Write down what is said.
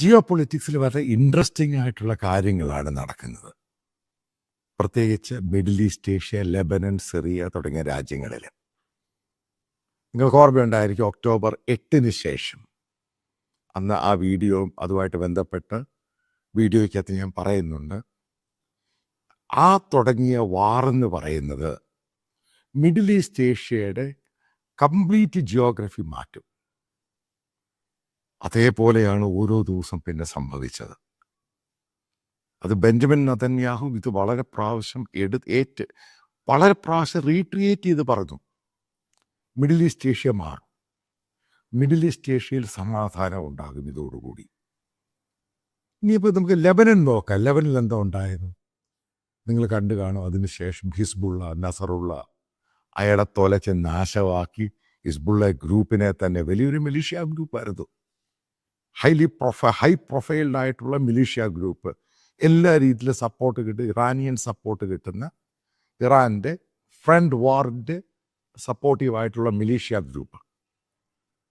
ജിയോ പൊളിറ്റിക്സിൽ വളരെ ഇൻട്രസ്റ്റിംഗ് ആയിട്ടുള്ള കാര്യങ്ങളാണ് നടക്കുന്നത്. പ്രത്യേകിച്ച് Middle East Asia Lebanon Syria തുടങ്ങിയ രാജ്യങ്ങളിൽ. നിങ്ങൾക്ക് ഓർമ്മയുണ്ടായിരിക്കും ഒക്ടോബർ എട്ടിന് ശേഷം. അന്ന് ആ വീഡിയോ അതുമായിട്ട് ബന്ധപ്പെട്ട് വീഡിയോയ്ക്കകത്ത് ഞാൻ പറയുന്നുണ്ട്. ആ തുടങ്ങിയ വാറെന്ന് പറയുന്നത് മിഡിൽ ഈസ്റ്റ് ഏഷ്യയുടെ കംപ്ലീറ്റ് ജിയോഗ്രഫി മാറ്റും. അതേപോലെയാണ് ഓരോ ദിവസം പിന്നെ സംഭവിച്ചത്. അത് ബെഞ്ചമിൻ നതന്യാഹു ഇത് വളരെ പ്രാവശ്യം എടു ഏറ്റ് വളരെ പ്രാവശ്യം റീക്രിയേറ്റ് ചെയ്ത് പറഞ്ഞു. മിഡിൽ ഈസ്റ്റ് ഏഷ്യ മാറും. മിഡിൽ ഈസ്റ്റ് ഏഷ്യയിൽ സമാധാനം ഉണ്ടാകും ഇതോടുകൂടി. ഇനിയിപ്പോൾ നമുക്ക് ലെബനൻ നോക്കാം. ലെബനിൽ എന്താ ഉണ്ടായത്? നിങ്ങൾ കണ്ടു കാണും അതിനുശേഷം ഹിസ്ബുള്ള നസറുള്ള അയാളെ തൊലച്ച് നാശമാക്കി. ഹിസ്ബുള്ള ഗ്രൂപ്പിനെ തന്നെ വലിയൊരു മിലീഷ്യ ഗ്രൂപ്പായിരുന്നു. ഹൈലി പ്രൊഫ ഹൈ പ്രൊഫൈൽഡ് ആയിട്ടുള്ള മിലീഷ്യ ഗ്രൂപ്പ് എല്ലാ രീതിയിലും സപ്പോർട്ട് കിട്ടും. ഇറാനിയൻ സപ്പോർട്ട് കിട്ടുന്ന ഇറാന്റെ ഫ്രണ്ട് വാറിന്റെ സപ്പോർട്ടീവായിട്ടുള്ള മിലീഷ്യ ഗ്രൂപ്പ്